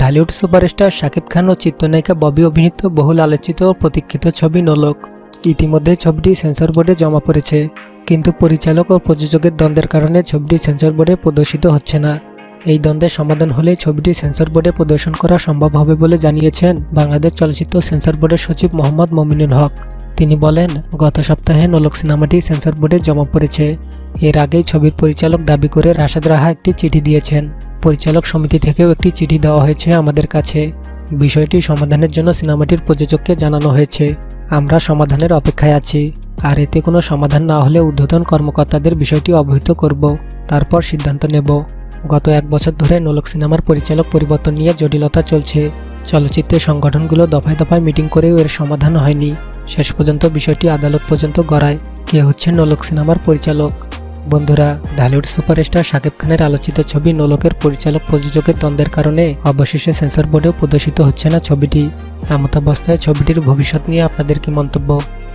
Dhallywood superstar Shakib Khan ও চিত্রনায়িকা ববি অভিনীত বহুল আলোচিত ও প্রতীক্ষিত ছবি নোলক। ইতিমধ্যে ছবিটি সেন্সর বোর্ডে জমা পড়েছে। কিন্তু পরিচালক ও প্রযোজকের দ্বন্দ্বের কারণে ছবিটি সেন্সর বোর্ডে প্রদর্শিত হচ্ছে না। এই দ্বন্দ্বের সমাধান হলে ছবিটি সেন্সর বোর্ডে প্রদর্শন করা সম্ভব হবে বলে জানিয়েছেন বাংলাদেশ চলচ্চিত্র সেন্সর বোর্ডের সচিব মোহাম্মদ মমিনুল হক। তিনি বলেন, গত সপ্তাহে নোলক সিনেমাটি সেন্সর বোর্ডে জমা পড়েছে। এর আগেই ছবির পরিচালক দাবি করে রাশেদ রাহা একটি চিঠি দিয়েছেন। পরিচালক সমিতি থেকেও একটি চিঠি দেওয়া হয়েছে আমাদের কাছে। বিষয়টি সমাধানের জন্য সিনেমাটির প্রযোজককে জানানো হয়েছে। আমরা সমাধানের অপেক্ষায় আছি। আর এতে কোনো সমাধান না হলে ঊর্ধ্বতন কর্মকর্তাদের বিষয়টি অবহিত করব, তারপর সিদ্ধান্ত নেব। গত এক বছর ধরে নোলক সিনেমার পরিচালক পরিবর্তন নিয়ে জটিলতা চলছে। চলচ্চিত্রের সংগঠনগুলো দফায় দফায় মিটিং করেও এর সমাধান হয়নি। শেষ পর্যন্ত বিষয়টি আদালত পর্যন্ত গড়ায়। কে হচ্ছে নোলক সিনেমার পরিচালক? বন্ধুরা, ঢালিউড সুপারস্টার শাকিব খানের আলোচিত ছবি নোলকের পরিচালক প্রযোজকের দ্বন্দ্বের কারণে অবশেষে সেন্সর বোর্ডেও প্রদর্শিত হচ্ছে না ছবিটি। এমতাবস্থায় ছবিটির ভবিষ্যৎ নিয়ে আপনাদের কি মন্তব্য?